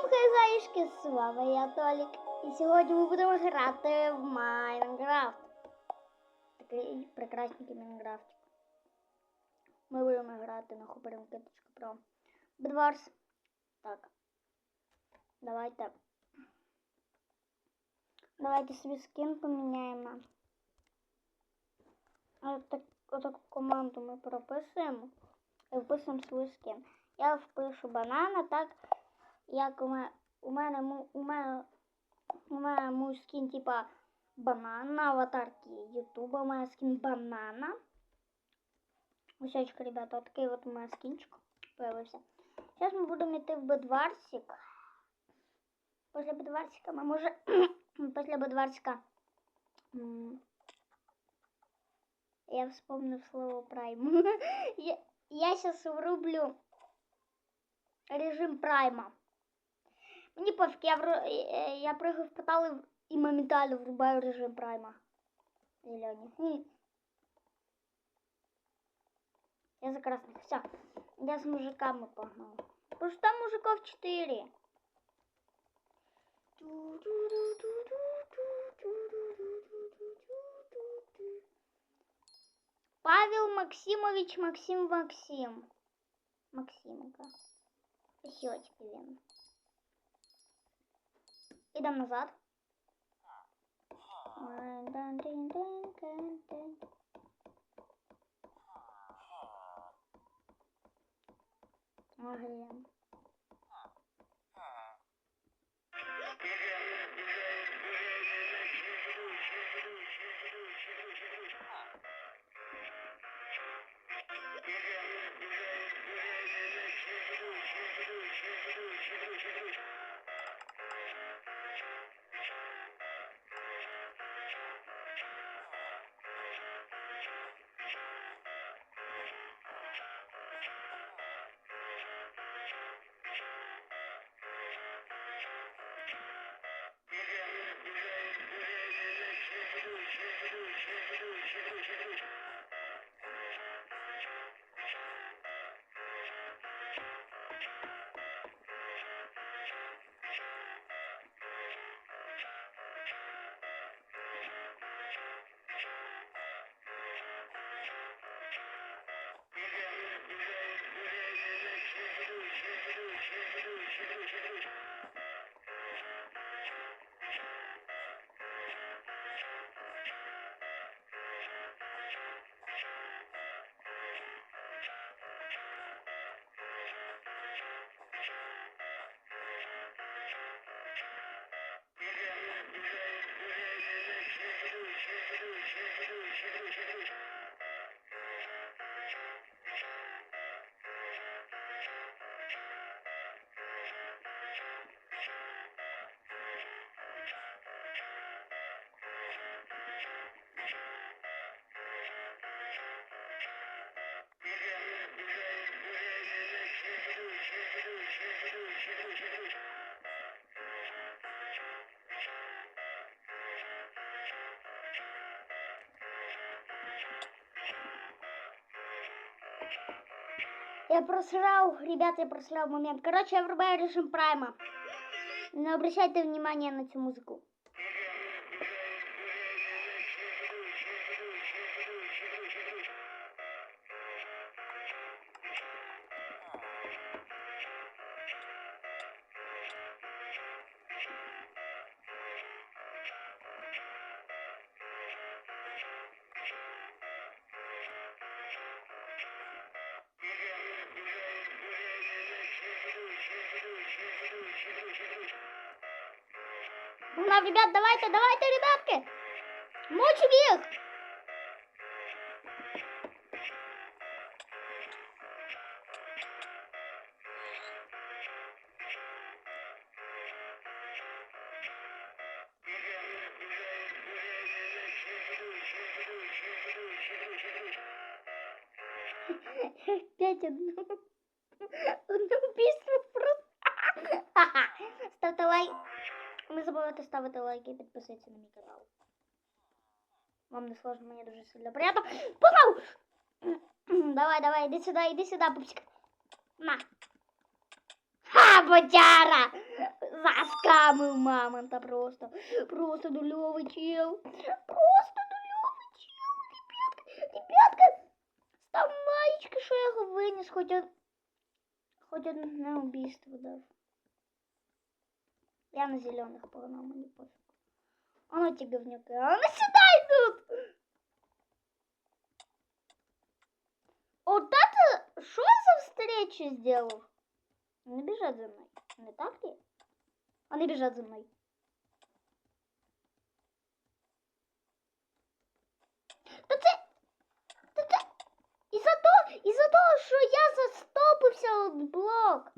Всім хазяїшки, з вами я Толік. І сьогодні ми будемо грати в Майнкрафт. Такий прекрасненький Майнкрафт. Ми будемо грати на Про. Бедварс. Так. Давайте. Давайте собі скин поміняємо. Отак, отаку команду ми прописуємо і вписуємо свій скин. Я впишу банана, так як у мене у мене у мене у мене мій скін типа банан на аватарці Ютуба. У мене скін банана. Усечка, ребята, такий от у мене скінчик появився. Зараз ми будемо йти в Бедварсик. Після Бедварсика ми може після Бедварсика. Я вспомнив слово прайм. я, я сейчас врублю режим прайма. Мені пофіг, я, вру... е, е, я прыгаю в портал і моментально врубаю режим прайма. Зеленый. Хм. Я за красных. Все. Я с мужиками погнал. Потому что там мужиков 4. Павел Максимович Максим Максим. Максимка. Спасибо тебе, Лена. Идем назад. Ага. Thank you. Я просрал, ребята, я просрал момент. Короче, я врубаю режим прайма. Не обращайте внимания на эту музыку. Ну, ребят, давайте, давайте, ребятки! Мочим их! Пять одну. Одне убийство просто. Ставте лайк Не забувайте ставити лайки і підписуватися на мій канал. Вам не сложно, мені дуже сильно приємно. Погнав! Давай, давай, іди сюди, іди сюди, пупсик. На. Ха, роботяра! Заскамив мамонта просто. Просто дульовий чел. Просто дульовий чел, ребятка. Ребятка, став маєчки, що я його виніс, хоч од... хоч одне убійство дав. Я на зеленых погнал, мені пофіг. А ну ті говнюки, а ну сюда йдуть! Вот это, что я за встречу сделал? Они бежат за мной. Не так ли? Они бежат за мной. Та це... Та це... Із-за того, із-за того, що я застопився от блок.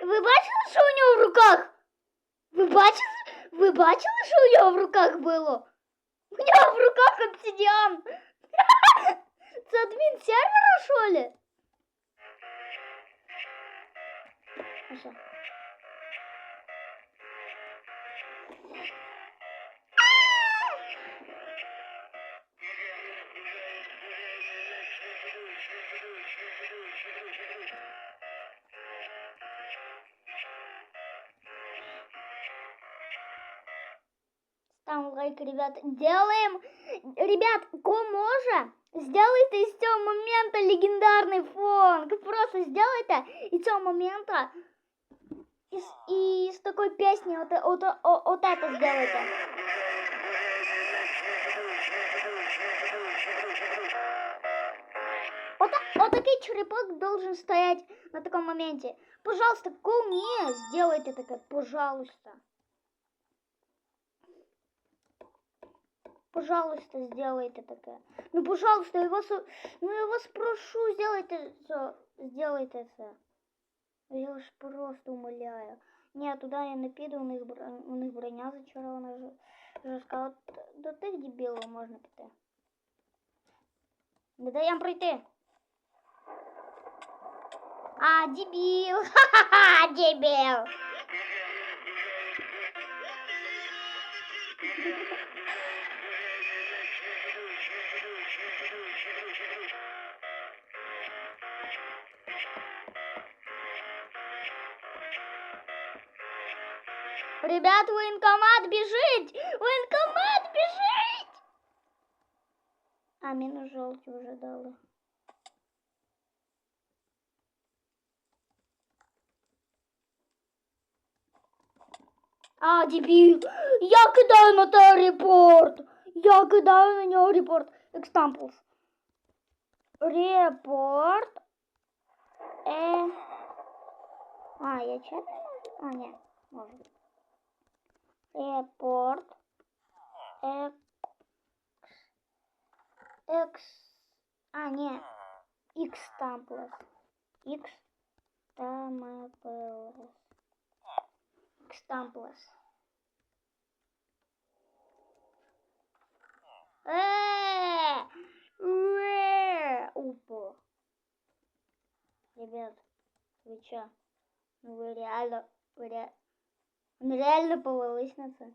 Ви бачили, що у нього в руках? Ви бачили? Ви бачили, що у нього в руках було? Нього в руках обсидіан. Це адмін сервера, що ли? А Ставим лайк, ребят. Делаем. Ребят, коможа, сделайте из цього момента легендарний фон. Просто сделайте из цього момента из, из такой песни вот, вот, вот, вот это сделайте. Вот, вот такой черепок должен стоять на таком моменте. Пожалуйста, ко мне сделайте такое, пожалуйста. Пожалуйста, сделайте такое. Ну, пожалуйста, я вас, ну, я вас прошу, сделайте це, сделайте это. Я вас просто умоляю. Ні, туди я не піду, у них, бро- у них броня зачарована ж- жорстка. От до тих дебілів можна піти. Не даємо пройти. А, дебіл! Ха-ха-ха, дебіл! Ребят, военкомат бежит! Военкомат бежит! А, минус желтый уже дали. А, дебіл! Я кидаю на те репорт! Я кидаю на нього репорт. Екстампус. Репорт. Е. А, я чат не можу? А, ні, можу. Репорт. Екс. Екс. А, ні. Ікс тамплес. Ікс тамплес. Экстамплес. Э, э, Упа. Ребят, вы чё? Ну вы реально, вы ре... Он реально повелись на це.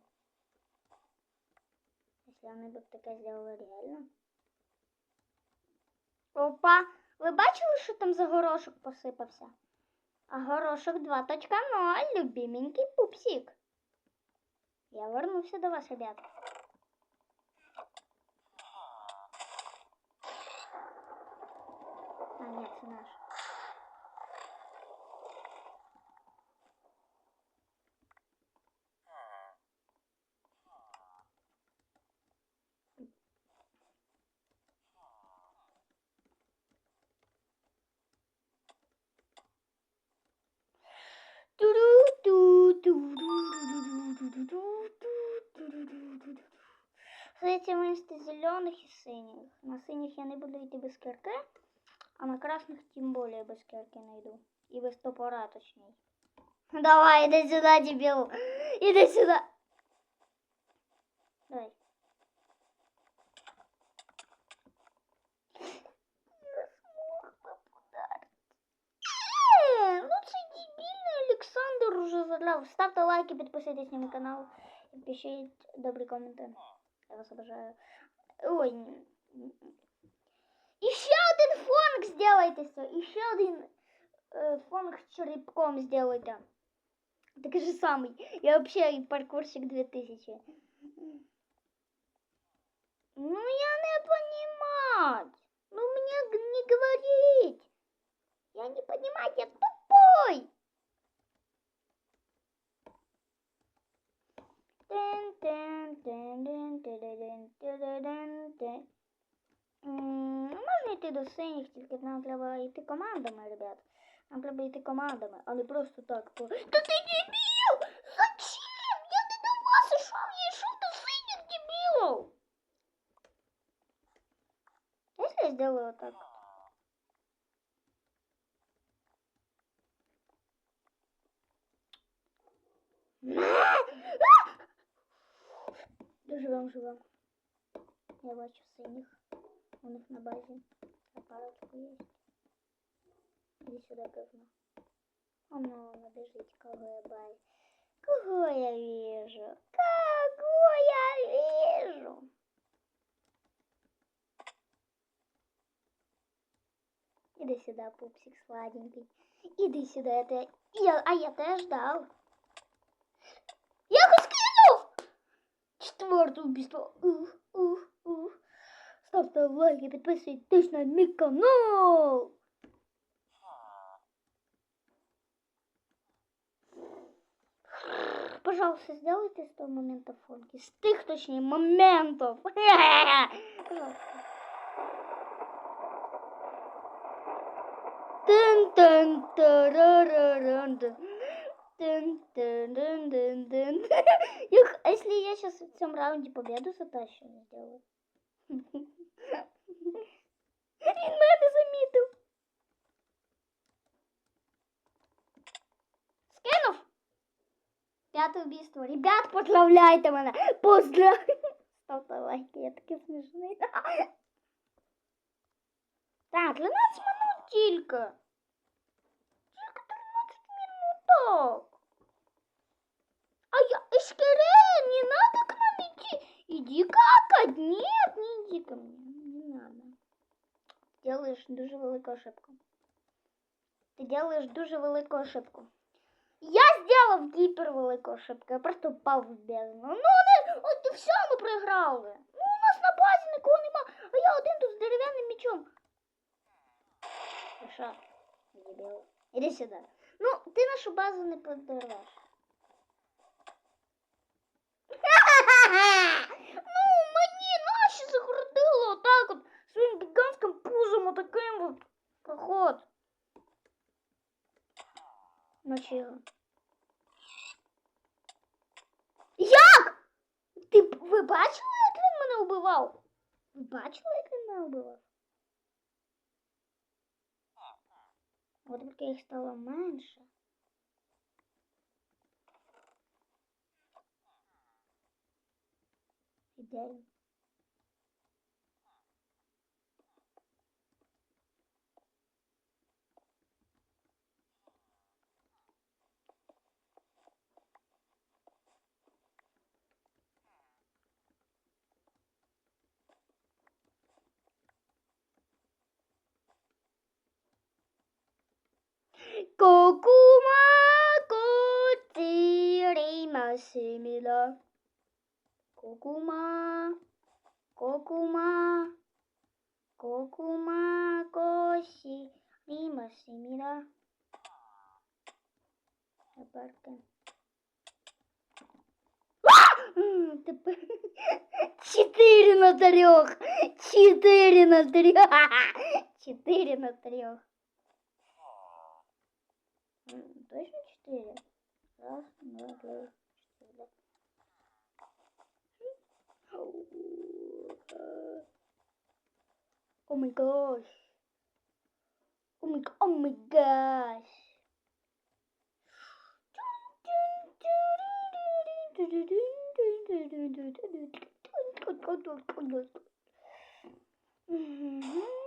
Если вони б таке сделали реально. Опа! Ви бачили, що там за горошок посипався? А горошок 2.0, любименький пупсик. Я вернувся до вас, ребят. А, нет, наш. Здається, вместо зелених і синіх. На синіх я не буду йти без кирки, а на красних тим более без кирки не йду. І без топора точнее. Давай, иди сюда, дебил. Иди сюда. Давай. Не смог попадать. Е, Ну це дебільний Олександр уже задрав. Ставте лайки, підписуйтесь на мій канал. І пишіть добрі коменти. Я вас обожаю. Ой. ні. І ще один фонг сделайте все. І ще один е, фонг з черепком сделайте. Такой же самый. Я вообще паркурщик 2000. Ну я не понимать. Ну мне г- не говорить. Я не понимать, я тупой. Можна йти до синіх, тільки нам треба йти командами, ребят. Нам треба йти командами, а не просто так. По... Та ти дебіл! Зачем? Я не до вас ішов, я йшов до синіх дебілів. Если я сделаю вот так. Живем, живем. Я бачу синіх. У них на базі. А парочку є. Иди сюда, говно. Оно, оно бежит, кого я бай. Кого я вижу? Кого я вижу? Иди сюда, пупсик сладенький. Иди сюда, это... Я... А я тебя ждал. Четвертое убийство. Ух, ух, ух. Ставьте лайки, подписывайтесь на мой канал. Пожалуйста, сделайте с того момента фонки. С тых, точнее, моментов. Пожалуйста. Тын тын тарараран тын. Тын тын тын тын тын. Эх, А если я сейчас в этом раунде победу затащу, сделаю? Він мене замітив. Скинув. П'яте убийство. Ребят, поздравляйте мене. Поздрав... Ставте лайки, я такий смішний. Так, 13 минут тільки. Тільки 13 минуток. А я Эшкере, не надо к нам идти. Иди какать. Нет, не иди ко мне. Не надо. Делаешь дуже велику ошибку. Ти делаешь дуже велику ошибку. Я сделав гіпер велику ошибку. Я просто впав в бездну. Ну, не, от і все, ми програли. Ну, у нас на базі нікого нема, а я один тут з дерев'яним мечом. Ти що? Дебіл. Іди сюди. Ну, ти нашу базу не подорвеш. Ну, мені наші загородили отак от своїм гігантським пузом отаким от проход. Наче його. Як? Ти ви бачили, як він мене вбивав? Ви бачили, як він мене вбивав? От тільки їх стало менше. Ідея. Kokuma, kokuma, kokuma koshirimasimila. Aparte. М, тепер Четыре на трех. Четыре на трех. Четыре на трех. точно 4? Раз, два, три, четыре. О мой гаш. О мой, о мой гаш. Mm-hmm.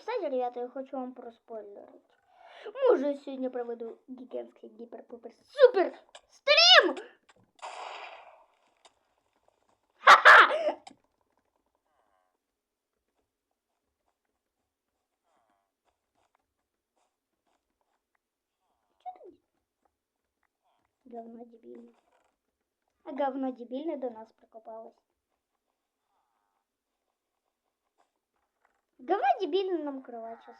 Кстати, ребята, я хочу вам проспойлерить. Може, я сьогодні проведу гігантський гіпер-пупер супер стрім! Говно дебильное. А говно дебильное до нас прокопалось. Говно дебильно нам кровать сейчас.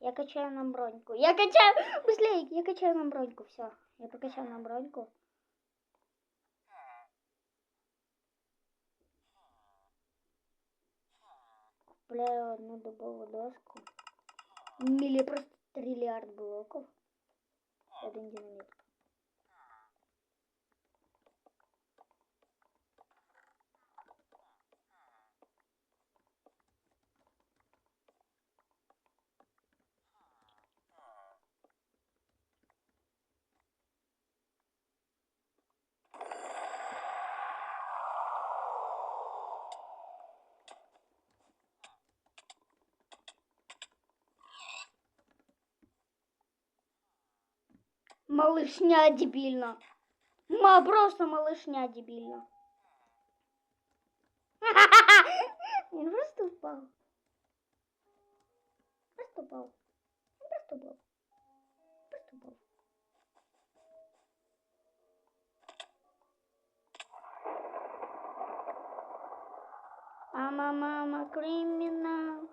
Я качаю нам броньку. Я качаю... Быстрее, я качаю нам броньку. Все, я покачал нам броньку. Купляю одну дубовую доску. Мили просто триллиард блоков. Один динамит. Малышня дебильно. Ма, просто малышня дебильно. Он просто упал. Просто упал. Просто упал. Просто упал. Ама, мама, криминал,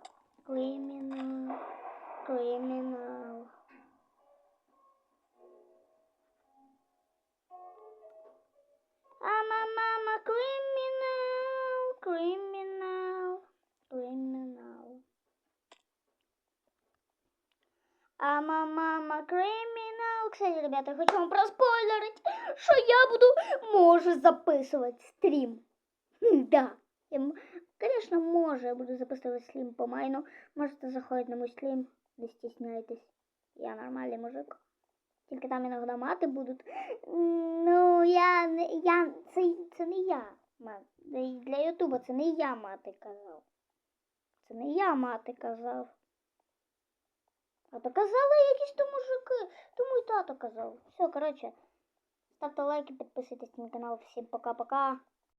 криминал, криминал. криминал, криминал, криминал. Ама, мама, криминал. Кстати, ребята, я хочу вам проспойлерить, що я буду, може, записувати стрім. Хм, Да. Я, м- конечно, може, я буду записувати стрім по майну. Можете заходити на мой стрім, не стесняйтесь. Я нормальний мужик. Тільки там іноді мати будуть. Ну, я я це, це не я. Для Ютуба це не я мати казав. Це не я мати казав. А то казали якісь то мужики. Тому і тато казав. Все, коротше. Ставте лайки, підписуйтесь на канал. Всім пока-пока.